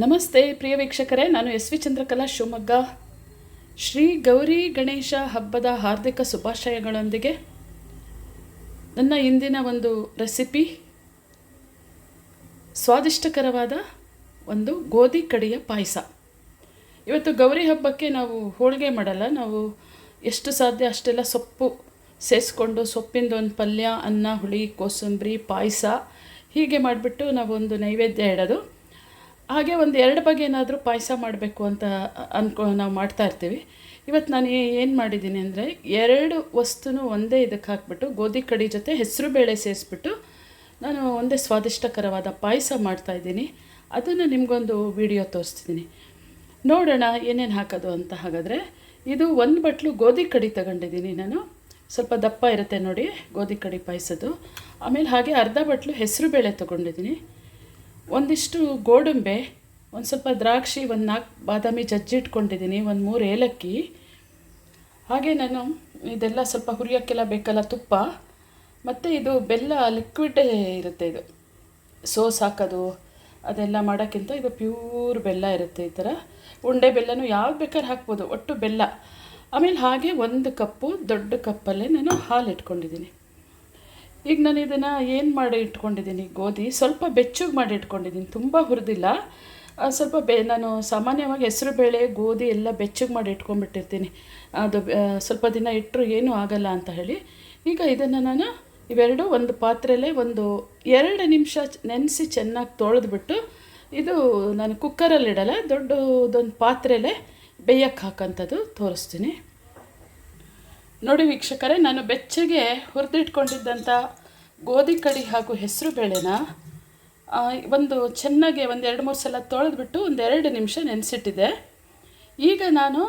ನಮಸ್ತೆ ಪ್ರಿಯ ವೀಕ್ಷಕರೇ, ನಾನು ಎಸ್ ವಿ ಚಂದ್ರಕಲಾ ಶಿವಮೊಗ್ಗ. ಶ್ರೀ ಗೌರಿ ಗಣೇಶ ಹಬ್ಬದ ಹಾರ್ದಿಕ ಶುಭಾಶಯಗಳೊಂದಿಗೆ ನನ್ನ ಇಂದಿನ ಒಂದು ರೆಸಿಪಿ, ಸ್ವಾದಿಷ್ಟಕರವಾದ ಒಂದು ಗೋಧಿ ಕಡಿಯ ಪಾಯಸ. ಇವತ್ತು ಗೌರಿ ಹಬ್ಬಕ್ಕೆ ನಾವು ಹೋಳಿಗೆ ಮಾಡಲ್ಲ, ನಾವು ಎಷ್ಟು ಸಾಧ್ಯ ಅಷ್ಟೆಲ್ಲ ಸೊಪ್ಪು ಸೇರಿಸ್ಕೊಂಡು ಸೊಪ್ಪಿಂದ ಒಂದು ಪಲ್ಯ, ಅನ್ನ, ಹುಳಿ, ಕೋಸಂಬರಿ, ಪಾಯಸ ಹೀಗೆ ಮಾಡಿಬಿಟ್ಟು ನಾವು ಒಂದು ನೈವೇದ್ಯ ಇಡೋದು. ಹಾಗೆ ಒಂದು ಎರಡು ಬಗೆ ಏನಾದರೂ ಪಾಯಸ ಮಾಡಬೇಕು ಅಂತ ಅನ್ಕೊ, ನಾವು ಮಾಡ್ತಾ ಇರ್ತೀವಿ. ಇವತ್ತು ನಾನು ಏನು ಮಾಡಿದ್ದೀನಿ ಅಂದರೆ ಎರಡು ವಸ್ತುನೂ ಒಂದೇ ಇದಕ್ಕೆ ಹಾಕ್ಬಿಟ್ಟು ಗೋಧಿ ಕಡಿ ಜೊತೆ ಹೆಸರು ಬೇಳೆ ಸೇರಿಸ್ಬಿಟ್ಟು ನಾನು ಒಂದೇ ಸ್ವಾದಿಷ್ಟಕರವಾದ ಪಾಯಸ ಮಾಡ್ತಾಯಿದ್ದೀನಿ ಅದನ್ನು ನಿಮಗೊಂದು ವಿಡಿಯೋ ತೋರಿಸ್ತಿದ್ದೀನಿ. ನೋಡೋಣ ಏನೇನು ಹಾಕೋದು ಅಂತ ಹಾಗಾದರೆ ಇದು ಒಂದು ಬಟ್ಲು ಗೋಧಿ ಕಡಿ ತಗೊಂಡಿದ್ದೀನಿ ನಾನು. ಸ್ವಲ್ಪ ದಪ್ಪ ಇರುತ್ತೆ ನೋಡಿ ಗೋಧಿ ಕಡಿ ಪಾಯಸದ್ದು. ಆಮೇಲೆ ಹಾಗೆ ಅರ್ಧ ಬಟ್ಲು ಹೆಸರು ಬೇಳೆ ತೊಗೊಂಡಿದ್ದೀನಿ. ಒಂದಿಷ್ಟು ಗೋಡಂಬೆ, ಒಂದು ಸ್ವಲ್ಪ ದ್ರಾಕ್ಷಿ, ಒಂದು ನಾಲ್ಕು ಬಾದಾಮಿ ಜಜ್ಜಿ ಇಟ್ಕೊಂಡಿದ್ದೀನಿ, ಒಂದು ಮೂರು ಏಲಕ್ಕಿ. ಹಾಗೆ ನಾನು ಇದೆಲ್ಲ ಸ್ವಲ್ಪ ಹುರಿಯೋಕ್ಕೆಲ್ಲ ಬೇಕಲ್ಲ ತುಪ್ಪ. ಮತ್ತು ಇದು ಬೆಲ್ಲ ಲಿಕ್ವಿಡ್ ಇರುತ್ತೆ ಇದು. ಸೋಸ್ ಹಾಕೋದು, ಅದೆಲ್ಲ ಮಾಡೋಕ್ಕಿಂತ ಇದು ಪ್ಯೂರ್ ಬೆಲ್ಲ ಇರುತ್ತೆ ಈ ಥರ. ಉಂಡೆ ಬೆಲ್ಲನೂ ಯಾವ್ದು ಬೇಕಾದ್ರೆ ಹಾಕ್ಬೋದು, ಒಟ್ಟು ಬೆಲ್ಲ. ಆಮೇಲೆ ಹಾಗೆ ಒಂದು ಕಪ್ಪು ದೊಡ್ಡ ಕಪ್ಪಲ್ಲೇ ನಾನು ಹಾಲು ಇಟ್ಕೊಂಡಿದ್ದೀನಿ. ಈಗ ನಾನು ಇದನ್ನು ಏನು ಮಾಡಿ ಇಟ್ಕೊಂಡಿದ್ದೀನಿ? ಗೋಧಿ ಸ್ವಲ್ಪ ಬೆಚ್ಚಗೆ ಮಾಡಿ ಇಟ್ಕೊಂಡಿದ್ದೀನಿ. ತುಂಬ ಹುರಿದಿಲ್ಲ. ಸ್ವಲ್ಪ ಬೆ, ನಾನು ಸಾಮಾನ್ಯವಾಗಿ ಹೆಸರು ಬೇಳೆ, ಗೋಧಿ ಎಲ್ಲ ಬೆಚ್ಚಗೆ ಮಾಡಿ ಇಟ್ಕೊಂಡ್ಬಿಟ್ಟಿರ್ತೀನಿ. ಅದು ಸ್ವಲ್ಪ ದಿನ ಇಟ್ಟರು ಏನೂ ಆಗಲ್ಲ ಅಂತ ಹೇಳಿ. ಈಗ ಇದನ್ನು ನಾನು ಇವೆರಡು ಒಂದು ಪಾತ್ರೆಯಲ್ಲೇ ಒಂದು ಎರಡು ನಿಮಿಷ ನೆನೆಸಿ ಚೆನ್ನಾಗಿ ತೊಳೆದ್ಬಿಟ್ಟು ಇದು ನಾನು ಕುಕ್ಕರಲ್ಲಿ ಇಡಲ್ಲ ದೊಡ್ಡದೊಂದು ಪಾತ್ರೆಯಲ್ಲೇ ಬೇಯಕ್ಕೆ ಹಾಕೋಂಥದ್ದು ತೋರಿಸ್ತೀನಿ. ನೋಡಿ ವೀಕ್ಷಕರೇ, ನಾನು ಬೆಚ್ಚಗೆ ಹುರಿದಿಟ್ಕೊಂಡಿದ್ದಂಥ ಗೋಧಿ ಕಡಿ ಹಾಗೂ ಹೆಸರು ಬೇಳೆನ ಒಂದು ಚೆನ್ನಾಗಿ ಒಂದು ಎರಡು ಮೂರು ಸಲ ತೊಳೆದ್ಬಿಟ್ಟು ಒಂದು ಎರಡು ನಿಮಿಷ ನೆನೆಸಿಟ್ಟಿದೆ. ಈಗ ನಾನು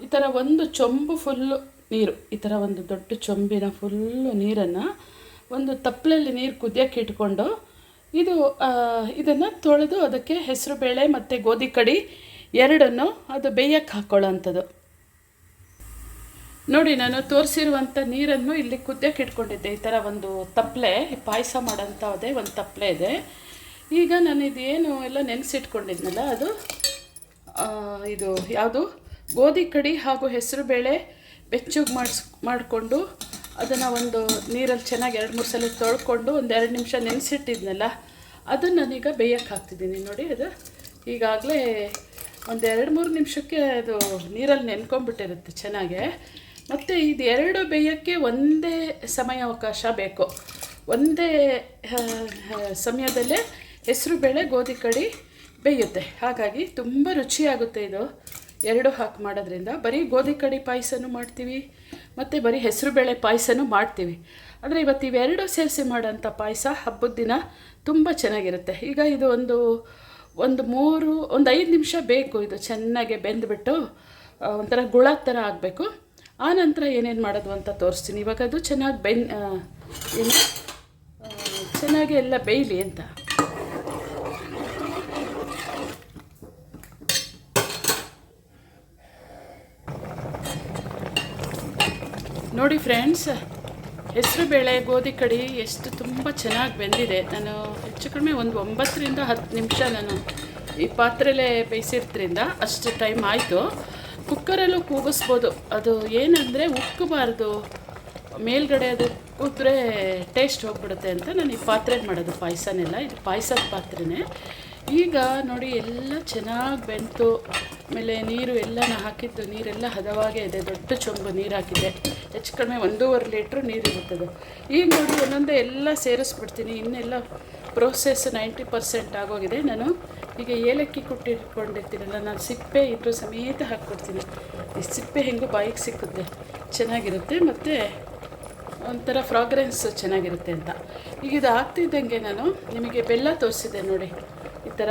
ಈ ಥರ ಒಂದು ಚೊಂಬು ಫುಲ್ಲು ನೀರು, ಈ ಥರ ಒಂದು ದೊಡ್ಡ ಚೊಂಬಿನ ಫುಲ್ಲು ನೀರನ್ನು ಒಂದು ತಪ್ಪಲಲ್ಲಿ ನೀರು ಕುದಿಯೋಕ್ಕೆ ಇಟ್ಕೊಂಡು ಇದು ಇದನ್ನು ತೊಳೆದು ಅದಕ್ಕೆ ಹೆಸರು ಬೇಳೆ ಮತ್ತು ಗೋಧಿ ಕಡಿ ಎರಡನ್ನು ಅದು ಬೇಯಕ್ಕೆ ಹಾಕ್ಕೊಳ್ಳೋವಂಥದ್ದು ನೋಡಿ, ನಾನು ತೋರಿಸಿರುವಂಥ ನೀರನ್ನು ಇಲ್ಲಿ ಕುದ್ದಕ್ಕೆ ಇಟ್ಕೊಂಡಿದ್ದೆ. ಈ ಥರ ಒಂದು ತಪ್ಪಲೆ ಪಾಯಸ ಮಾಡೋಂಥದ್ದೇ ಒಂದು ತಪ್ಪಲೆ ಇದೆ. ಈಗ ನಾನು ಇದೇನು ಎಲ್ಲ ನೆನೆಸಿಟ್ಕೊಂಡಿದ್ನಲ್ಲ, ಅದು ಇದು ಯಾವುದು? ಗೋಧಿ ಕಡಿ ಹಾಗೂ ಹೆಸರು ಬೇಳೆ ಬೆಚ್ಚಗೆ ಮಾಡಿಸ್, ಮಾಡಿಕೊಂಡು ಅದನ್ನು ಒಂದು ನೀರಲ್ಲಿ ಚೆನ್ನಾಗಿ ಎರಡು ಮೂರು ಸಲ ತೊಳ್ಕೊಂಡು ಒಂದು ಎರಡು ನಿಮಿಷ ನೆನೆಸಿಟ್ಟಿದ್ನಲ್ಲ ಅದನ್ನು ನಾನೀಗ ಬೇಯಕ್ಕೆ ಹಾಕ್ತಿದ್ದೀನಿ. ನೋಡಿ, ಅದು ಈಗಾಗಲೇ ಒಂದು ಎರಡು ಮೂರು ನಿಮಿಷಕ್ಕೆ ಅದು ನೀರಲ್ಲಿ ನೆನ್ಕೊಂಡ್ಬಿಟ್ಟಿರುತ್ತೆ ಚೆನ್ನಾಗೆ. ಮತ್ತು ಇದು ಎರಡು ಬೇಯೋಕ್ಕೆ ಒಂದೇ ಸಮಯಾವಕಾಶ ಬೇಕು. ಒಂದೇ ಸಮಯದಲ್ಲೇ ಹೆಸರು ಬೇಳೆ, ಗೋಧಿ ಕಡಿ ಬೇಯುತ್ತೆ. ಹಾಗಾಗಿ ತುಂಬ ರುಚಿಯಾಗುತ್ತೆ ಇದು. ಎರಡು ಹಾಕಿ ಮಾಡೋದ್ರಿಂದ. ಬರೀ ಗೋಧಿ ಕಡಿ ಪಾಯಸನೂ ಮಾಡ್ತೀವಿ, ಮತ್ತು ಬರೀ ಹೆಸರು ಬೇಳೆ ಪಾಯಸನೂ ಮಾಡ್ತೀವಿ. ಆದರೆ ಇವತ್ತು ಇವೆರಡೂ ಸೇರಿಸಿ ಮಾಡೋಂಥ ಪಾಯಸ ಹಬ್ಬದ ದಿನ ತುಂಬ ಚೆನ್ನಾಗಿರುತ್ತೆ. ಈಗ ಇದು ಒಂದು ಒಂದು ಮೂರು, ಒಂದು ಐದು ನಿಮಿಷ ಬೇಕು. ಇದು ಚೆನ್ನಾಗಿ ಬೆಂದ್ಬಿಟ್ಟು ಒಂಥರ ಗುಳ ಥರ ಆಗಬೇಕು. ಆ ನಂತರ ಏನೇನು ಮಾಡೋದು ಅಂತ ತೋರಿಸ್ತೀನಿ. ಇವಾಗ ಅದು ಚೆನ್ನಾಗಿ ಬೆನ್ ಏನು? ಚೆನ್ನಾಗಿ ಎಲ್ಲ ಬೇಯಲಿ ಅಂತ. ನೋಡಿ ಫ್ರೆಂಡ್ಸ್, ಹೆಸರು ಬೇಳೆ, ಗೋಧಿ ಕಡಿ ಎಷ್ಟು ತುಂಬ ಚೆನ್ನಾಗಿ ಬೆಂದಿದೆ. ನಾನು ಹೆಚ್ಚು ಕಡಿಮೆ ಒಂದು ಒಂಬತ್ತರಿಂದ ಹತ್ತು ನಿಮಿಷ ನಾನು ಈ ಪಾತ್ರೆಲೇ ಬೇಯಿಸಿರ್ತರಿಂದ ಅಷ್ಟು ಟೈಮ್ ಆಯಿತು. ಕುಕ್ಕರಲ್ಲೂ ಕೂಗಿಸ್ಬೋದು. ಅದು ಏನಂದರೆ ಉಕ್ಕಬಾರ್ದು. ಮೇಲ್ಗಡೆ ಅದು ಕೂತ್ರೆ ಟೇಸ್ಟ್ ಹೋಗ್ಬಿಡುತ್ತೆ ಅಂತ ನಾನು ಈ ಪಾತ್ರೆ ಮಾಡೋದು, ಪಾಯಸನೆಲ್ಲ. ಇದು ಪಾಯಸದ ಪಾತ್ರೆನೇ. ಈಗ ನೋಡಿ, ಎಲ್ಲ ಚೆನ್ನಾಗಿ ಬೆಂತು. ಆಮೇಲೆ ನೀರು ಎಲ್ಲ ನಾನು ಹಾಕಿದ್ದು, ನೀರೆಲ್ಲ ಹದವಾಗೇ ಇದೆ. ದೊಡ್ಡ ಚೊಂಬು ನೀರು ಹಾಕಿದೆ ಹೆಚ್ಚು ಕಡಿಮೆ ಒಂದೂವರೆ ಲೀಟ್ರ್ ನೀರು ಇರುತ್ತದೆ. ಈಗ ನೋಡಿ, ಒಂದೊಂದೇ ಎಲ್ಲ ಸೇರಿಸ್ಬಿಡ್ತೀನಿ. ಇನ್ನೆಲ್ಲ ಪ್ರೋಸೆಸ್ ನೈಂಟಿ ಪರ್ಸೆಂಟ್ ಆಗೋಗಿದೆ. ನಾನು ಈಗ ಏಲಕ್ಕಿ ಕೊಟ್ಟಿಟ್ಕೊಂಡಿರ್ತೀರಲ್ಲ, ನಾನು ಸಿಪ್ಪೆ ಇದ್ರ ಸಮೇತ ಹಾಕ್ಕೊಡ್ತೀನಿ. ಈ ಸಿಪ್ಪೆ ಹೆಂಗೂ ಬಾಯಿಗೆ ಸಿಕ್ಕುತ್ತೆ, ಚೆನ್ನಾಗಿರುತ್ತೆ, ಮತ್ತು ಒಂಥರ ಫ್ರಾಗ್ರೆನ್ಸ್ ಚೆನ್ನಾಗಿರುತ್ತೆ ಅಂತ. ಈಗ ಇದು ಆಗ್ತಿದ್ದಂಗೆ ನಾನು ನಿಮಗೆ ಬೆಲ್ಲ ತೋರಿಸಿದೆ ನೋಡಿ. ಈ ಥರ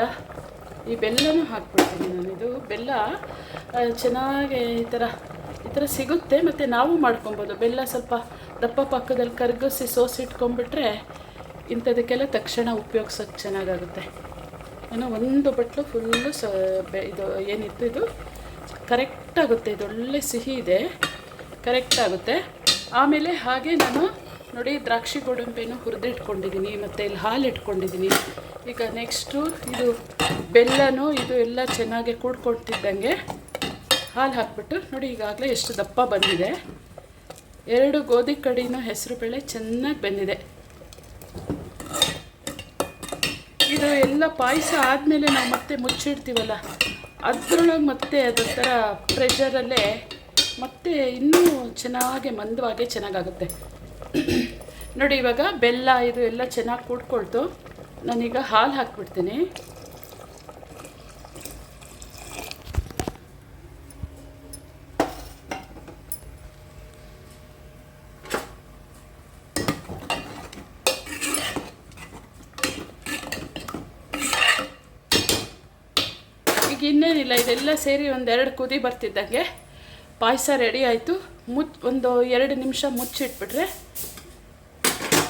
ಈ ಬೆಲ್ಲನೂ ಹಾಕ್ಬಿಡ್ತೀನಿ ನಾನು. ಇದು ಬೆಲ್ಲ ಚೆನ್ನಾಗಿ ಈ ಥರ ಈ ಥರ ಸಿಗುತ್ತೆ, ಮತ್ತು ನಾವು ಮಾಡ್ಕೊಬೋದು. ಬೆಲ್ಲ ಸ್ವಲ್ಪ ದಪ್ಪ ಪಕ್ಕದಲ್ಲಿ ಕರಗಿಸಿ ಸೋಸಿಟ್ಕೊಂಡ್ಬಿಟ್ರೆ ಇಂಥದಕ್ಕೆಲ್ಲ ತಕ್ಷಣ ಉಪಯೋಗ್ಸೋಕ್ಕೆ ಚೆನ್ನಾಗಾಗುತ್ತೆ. ನಾನು ಒಂದು ಬಟ್ಲು ಫುಲ್ಲು ಸ ಇದು ಏನಿತ್ತು ಇದು? ಕರೆಕ್ಟ್ ಆಗುತ್ತೆ ಇದು ಒಳ್ಳೆ ಸಿಹಿ ಇದೆ. ಕರೆಕ್ಟ್ ಆಗುತ್ತೆ. ಆಮೇಲೆ ಹಾಗೆ ನಾನು ನೋಡಿ ದ್ರಾಕ್ಷಿ ಗೋಡಂಬಿನೂ ಹುರಿದಿಟ್ಕೊಂಡಿದ್ದೀನಿ ಮತ್ತು ಇಲ್ಲಿ ಹಾಲು ಇಟ್ಕೊಂಡಿದ್ದೀನಿ ಈಗ ನೆಕ್ಸ್ಟು ಇದು ಬೆಲ್ಲನೂ, ಇದು ಎಲ್ಲ ಚೆನ್ನಾಗಿ ಕೂಡ್ಕೊಳ್ತಿದ್ದಂಗೆ ಹಾಲು ಹಾಕ್ಬಿಟ್ಟು ನೋಡಿ ಈಗಾಗಲೇ ಎಷ್ಟು ದಪ್ಪ ಬಂದಿದೆ. ಎರಡು ಗೋಧಿ ಕಡಿನೂ ಹೆಸರು ಬೇಳೆ ಚೆನ್ನಾಗಿ ಬೆಂದಿದೆ. ಇದು ಎಲ್ಲ ಪಾಯಸ ಆದಮೇಲೆ ನಾವು ಮತ್ತೆ ಮುಚ್ಚಿಡ್ತೀವಲ್ಲ, ಅದರೊಳಗೆ ಮತ್ತೆ ಅದೊಂಥರ ಪ್ರೆಷರಲ್ಲೇ ಮತ್ತೆ ಇನ್ನೂ ಚೆನ್ನಾಗಿ ಮಂದವಾಗೆ ಚೆನ್ನಾಗಾಗುತ್ತೆ. ನೋಡಿ ಇವಾಗ ಬೆಲ್ಲ ಇದು ಎಲ್ಲ ಚೆನ್ನಾಗಿ ಕೂಡ್ಕೊಳ್ತು. ನಾನೀಗ ಹಾಲು ಹಾಕ್ಬಿಡ್ತೀನಿ. ಇನ್ನೇನಿಲ್ಲ, ಇದೆಲ್ಲ ಸೇರಿ ಒಂದೆರಡು ಕುದಿ ಬರ್ತಿದ್ದಂಗೆ. ಪಾಯಸ ರೆಡಿ ಆಯಿತು. ಮುಚ್ ಒಂದು ಎರಡು ನಿಮಿಷ ಮುಚ್ಚಿಟ್ಬಿಟ್ರೆ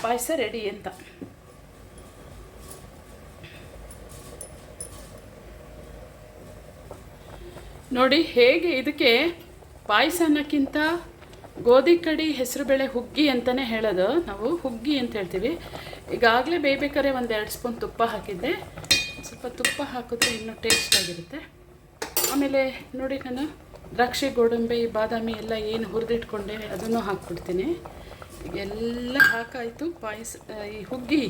ಪಾಯಸ ರೆಡಿ ಅಂತ. ನೋಡಿ, ಹೇಗೆ ಇದಕ್ಕೆ ಪಾಯಸ ಅನ್ನೋಕ್ಕಿಂತ ಗೋಧಿ ಕಡಿ ಹೆಸರುಬೇಳೆ ಹುಗ್ಗಿ ಅಂತಲೇ ಹೇಳೋದು. ನಾವು ಹುಗ್ಗಿ ಅಂತ ಹೇಳ್ತೀವಿ. ಈಗಾಗಲೇ ಬೇಯ್ಬೇಕಾದ್ರೆ ಒಂದು ಎರಡು ಸ್ಪೂನ್ ತುಪ್ಪ ಹಾಕಿದ್ದೆ. ಸ್ವಲ್ಪ ತುಪ್ಪ ಹಾಕಿದ್ರೆ ಇನ್ನೂ ಟೇಸ್ಟ್ ಆಗಿರುತ್ತೆ. ಆಮೇಲೆ ನೋಡಿ ನಾನು ದ್ರಾಕ್ಷಿ, ಗೋಡಂಬಿ, ಬಾದಾಮಿ ಎಲ್ಲ ಏನು ಹುರಿದಿಟ್ಕೊಂಡೆ ಅದನ್ನು ಹಾಕ್ಬಿಡ್ತೀನಿ. ಎಲ್ಲ ಹಾಕಾಯಿತು. ಪಾಯಸ ಈ ಹುಗ್ಗಿ,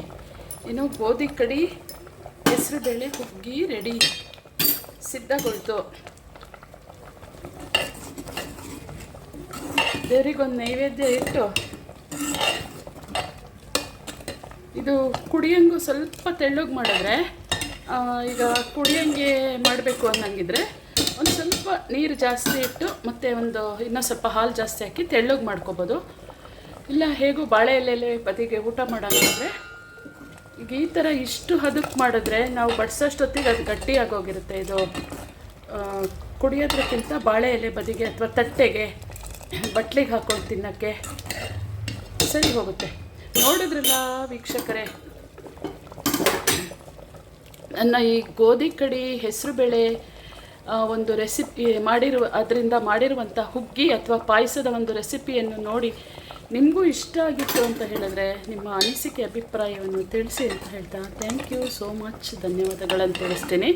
ಏನು ಗೋಧಿ ಕಡಿ ಹೆಸರುಬೇಳೆ ಹುಗ್ಗಿ ರೆಡಿ ಸಿದ್ಧಗೊಳ್ತು. ದೇವರಿಗೊಂದು ನೈವೇದ್ಯ ಇಟ್ಟು ಇದು ಕುಡಿಯಂಗು ಸ್ವಲ್ಪ ತೆಳ್ಳಗೆ ಮಾಡಿದ್ರೆ ಈಗ ಕುಡಿಯಂಗೆ ಮಾಡಬೇಕು ಅನ್ನಂಗಿದ್ರೆ ಒಂದು ಸ್ವಲ್ಪ ನೀರು ಜಾಸ್ತಿ ಇಟ್ಟು ಮತ್ತು ಒಂದು ಇನ್ನೂ ಸ್ವಲ್ಪ ಹಾಲು ಜಾಸ್ತಿ ಹಾಕಿ ತೆಳ್ಳಗೆ ಮಾಡ್ಕೊಬೋದು. ಇಲ್ಲ, ಹೇಗೂ ಬಾಳೆ ಎಲೆಲೆ ಬದಿಗೆ ಊಟ ಮಾಡೋಂಗಿದ್ರೆ ಈಗ ಈ ಥರ ಇಷ್ಟು ಹದಕ್ಕೆ ಮಾಡಿದ್ರೆ ನಾವು ಬಡಿಸೋಷ್ಟೊತ್ತಿಗೆ ಅದು ಗಟ್ಟಿಯಾಗೋಗಿರುತ್ತೆ ಇದು ಕುಡಿಯೋದ್ರಕ್ಕಿಂತ ಬಾಳೆ ಎಲೆ ಬದಿಗೆ ಅಥವಾ ತಟ್ಟೆಗೆ, ಬಟ್ಲಿಗೆ ಹಾಕೊಂಡು ತಿನ್ನೋಕ್ಕೆ ಸರಿ ಹೋಗುತ್ತೆ. ನೋಡಿದ್ರಲ್ಲ ವೀಕ್ಷಕರೇ ನನ್ನ ಈ ಗೋಧಿ ಕಡಿ ಹೆಸರು ಬೇಳೆ ಒಂದು ರೆಸಿಪಿ ಮಾಡಿರುವ, ಅದರಿಂದ ಮಾಡಿರುವಂಥ ಹುಗ್ಗಿ ಅಥವಾ ಪಾಯಸದ ಒಂದು ರೆಸಿಪಿಯನ್ನು ನೋಡಿ ನಿಮಗೂ ಇಷ್ಟ ಆಗಿತ್ತು ಅಂತ ಹೇಳಿದ್ರೆ ನಿಮ್ಮ ಅನಿಸಿಕೆ, ಅಭಿಪ್ರಾಯವನ್ನು ತಿಳಿಸಿ ಅಂತ ಹೇಳ್ತಾ ಥ್ಯಾಂಕ್ ಯು ಸೋ ಮಚ್ ಧನ್ಯವಾದಗಳನ್ನು ತಿಳಿಸ್ತೀನಿ.